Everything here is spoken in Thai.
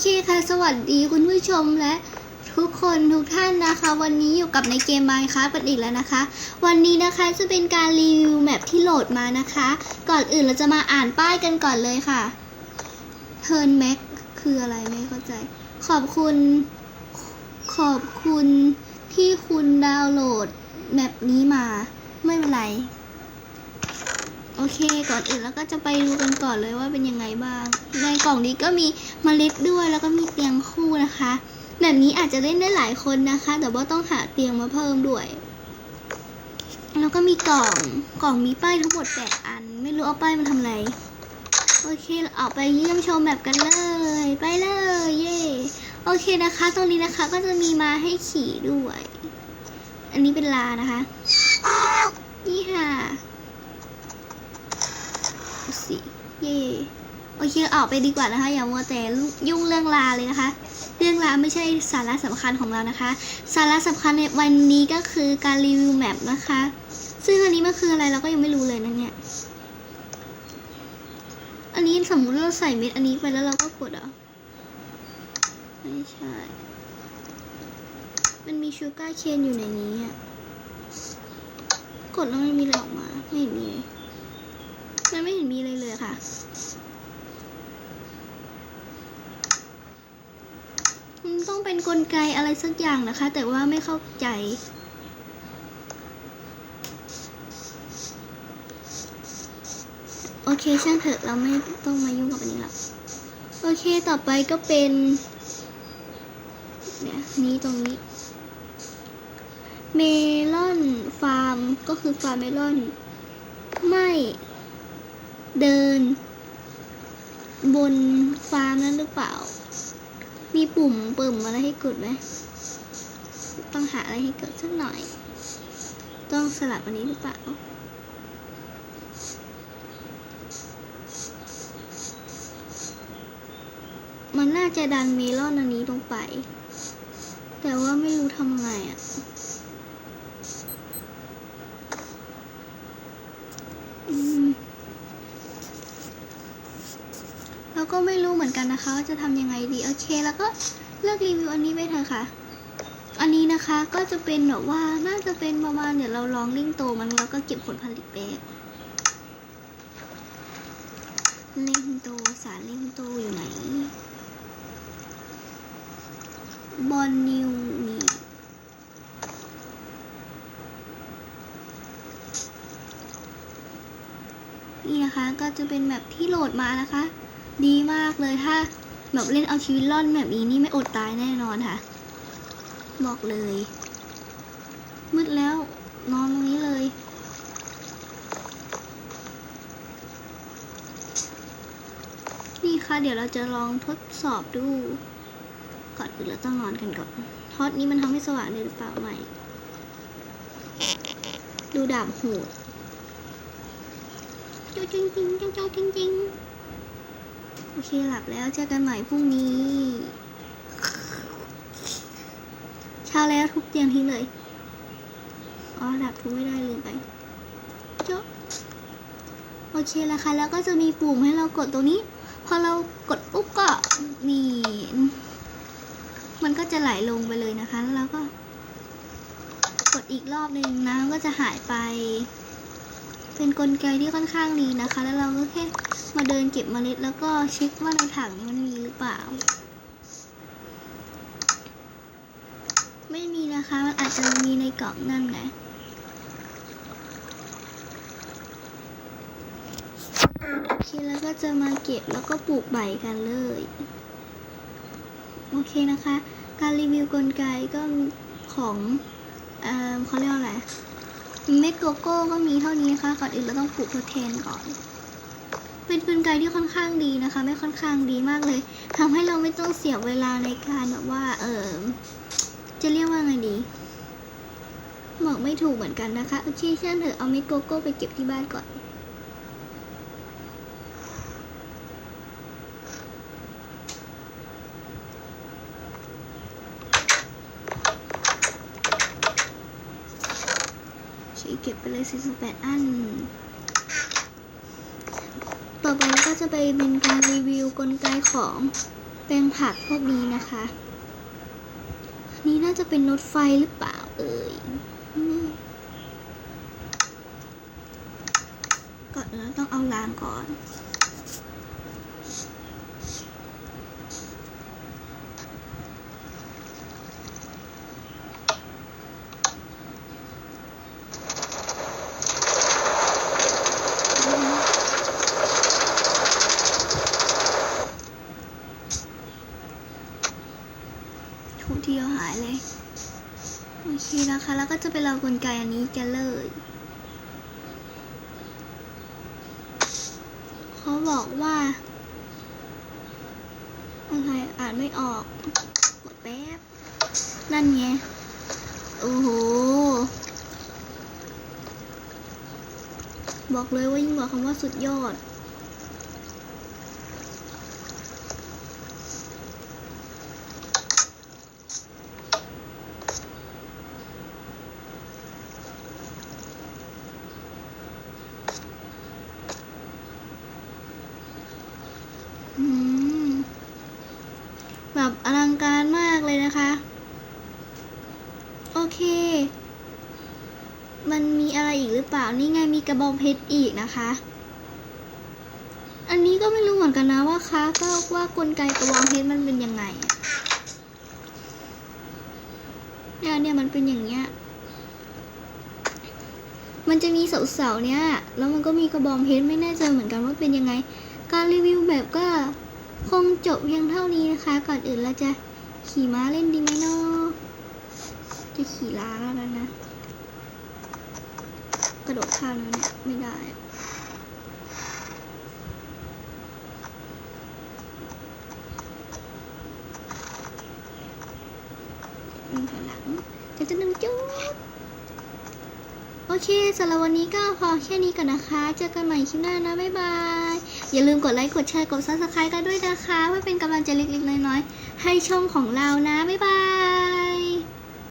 เคค่ะ สวัสดีคุณผู้ชมและทุกคนทุกท่านนะคะ วันนี้อยู่กับในเกม Minecraft กันอีกแล้วนะคะ วันนี้นะคะจะเป็นการรีวิวแมปที่โหลดมานะคะ ก่อนอื่นเราจะมาอ่านป้ายกันก่อนเลยค่ะ Turn Mac คืออะไรไม่เข้าใจ ขอบคุณ ขอบคุณที่คุณดาวน์โหลดแมปนี้มา ไม่เป็นไร โอเค ก่อนอื่นแล้วก็จะไปดูกันก่อนเลยว่าเป็นยังไงบ้าง ในกล่องนี้ก็มีเมล็ดด้วยแล้วก็มีเตียงคู่นะคะ แบบนี้อาจจะเล่นได้หลายคนนะคะ แต่ว่าต้องหาเตียงมาเพิ่มด้วย แล้วก็มีกล่องกล่องมีป้ายทั้งหมดแปดอัน ไม่รู้เอาป้ายมาทำอะไรโอเคเออกไปเยี่ยมชมแบบกันเลย ไปเลย เย่โอเคนะคะ ตรงนี้นะคะก็จะมีมาให้ขี่ด้วย อันนี้เป็นลานะคะ นี่ค่ะ สิเย่โอเคออกไปดีกว่านะคะ อย่ามัวแต่ยุ่งเรื่องลาเลยนะคะ เรื่องราไม่ใช่สาระสำคัญของเรานะคะ สาระสำคัญในวันนี้ก็คือการรีวิวแมปนะคะ ซึ่งอันนี้มันคืออะไรเราก็ยังไม่รู้เลยนะเนี่ยอันนี้สมมุติเราใส่เม็ดอันนี้ไปแล้วเราก็กดเหรอไม่ใช่ มันมีชูการ์เคนอยู่ในนี้อะ กดแล้วไม่มีอะไรออกมา ไม่มีเลย มันไม่เห็นมีอะไรเลยค่ะ มันต้องเป็นนกลไกอะไรสักอย่างนะคะ แต่ว่าไม่เข้าใจโอเคช่างเถอะเราไม่ต้องมายุ่งกับอันนี้หรอกโอเคต่อไปก็เป็นเนี่ยนี้ตรงนี้ เมลอนฟาร์มก็คือฟาร์มเมลอน ไม่ เดิน บนฟาร์มนั้นหรือเปล่า มีปุ่มเปุ่มอะไรให้กดไหม ต้องหาอะไรให้กดสักหน่อย ต้องสลับอันนี้หรือเปล่ามันน่าจะดันเมลอนอันนี้ลงไป แต่ว่าไม่รู้ทำไงอะ่ะ อืม แล้วก็ไม่รู้ เหมือนกันนะคะว่าจะทำยังไงดีโอเค แล้วก็เลือกรีวิวอันนี้ไปเถอะค่ะ อันนี้นะคะก็จะเป็นแบบว่าน่าจะเป็นประมาณเดี๋ยวเราลองลิงโตมันแล้วก็เก็บผลผลิตไปลิงโตสารลิงโตอยู่ไหนบอลนิวนี่นี่นะคะก็จะเป็นแบบที่โหลดมานะคะ ดีมากเลยถ้าแบบเล่นเอาชีวิตรอดแบบนี้นี่ไม่อดตายแน่นอนค่ะ บอกเลย มืดแล้วนอนตรงนี้เลย นี่ค่ะ เดี๋ยวเราจะลองทดสอบดู ก่อนอื่นเราต้องนอนกันก่อนทอดนี้มันทำให้สว่างเลยหรือเปล่าไม่ ดูดาบโหดจ้าจริงจริงจ้าจ้าจริงจริง โอเคหลับแล้วเจอกันใหม่พรุ่งนี้ เช้าแล้วทุกเตียงทิ้งเลย อ๋อหลับทุกไม่ได้ลืมไปจ้าโอเคแล้วค่ะ แล้วก็จะมีปุ่มให้เรากดตรงนี้ พอเรากดปุ๊บก็นี่มันก็จะไหลลงไปเลยนะคะ แล้วเราก็ กดอีกรอบหนึ่งน้ำก็จะหายไป เป็นนกลไกที่ค่อนข้างดีนะคะ แล้วเราก็แค่ มาเดินเก็บเมล็ดแล้วก็เช็คว่าในถังนี้มันมีหรือเปล่า ไม่มีนะคะ มันอาจจะมีในกล่องนั่นไงโอเคแล้วก็จะมาเก็บแล้วก็ปลูกใบกันเลย โอเคนะคะ การรีวิวกลไกก็ของเออเขาเรียกว่าอะไรเม็ดโกโก้ก็มีเท่านี้นะคะก่อนอื่นเราต้องปลูกทดแทนก่อน เป็นกลไกที่ค่อนข้างดีนะคะ ไม่ค่อนข้างดีมากเลยทำให้เราไม่ต้องเสียเวลาในการแบบว่า เออจะเรียกว่าไงดีบอกไม่ถูกเหมือนกันนะคะโอเคช่างเถอะเอาเม็ดโกโก้ไปเก็บที่บ้านก่อนเคเก็บไปเลย48อัน อไปก็จะไปเป็นการรีวิวกลไกของแปลงผักพวกนี้นะคะ นี่น่าจะเป็นรถไฟหรือเปล่าเอ่ยก่อนอื่นเราต้องเอารางก่อน ถูเดียวหายเลย โอเคนะคะ แล้วก็จะเป็นเรากลไกอันนี้กันเลยเขาบอกว่าอะไรอ่านไม่ออกกดแป๊บ นั่นไง โอ้โห บอกเลยว่ายิ่งกว่าคำว่าสุดยอด อืม แบบอลังการมากเลยนะคะ โอเค มันมีอะไรอีกหรือเปล่า นี่ไงมีกระบองเพชรอีกนะคะ อันนี้ก็ไม่รู้เหมือนกันนะว่าคะก็ว่ากลไกกระบองเพชรมันเป็นยังไงเนี่ยเนี่ยมันเป็นอย่างเงี้ย มันจะมีเสาๆเนี่ยแล้วมันก็มีกระบองเพชรไม่แน่ใจเหมือนกันว่าเป็นยังไง การรีวิวแบบก็คงจบเพียงเท่านี้นะคะ ก่อนอื่นเราจะขี่ม้าเล่นดีไหมเนาะจะขี่ล้าแล้วนะ กระโดดข้ามแล้วเนี่ยไม่ได้อะวิ่งถอยหลังจะจะนึงจุ๊บโอเคสำหรับวันนี้ก็พอแค่นี้ก่อนนะคะ เจอกันใหม่คลิปหน้านะ บ๊ายบาย อย่าลืมกดไลค์ กดแชร์ กด subscribe กันด้วยนะคะ เพื่อเป็นกำลังใจเล็กๆ น้อยๆ ให้ช่องของเรานะ บ๊ายบาย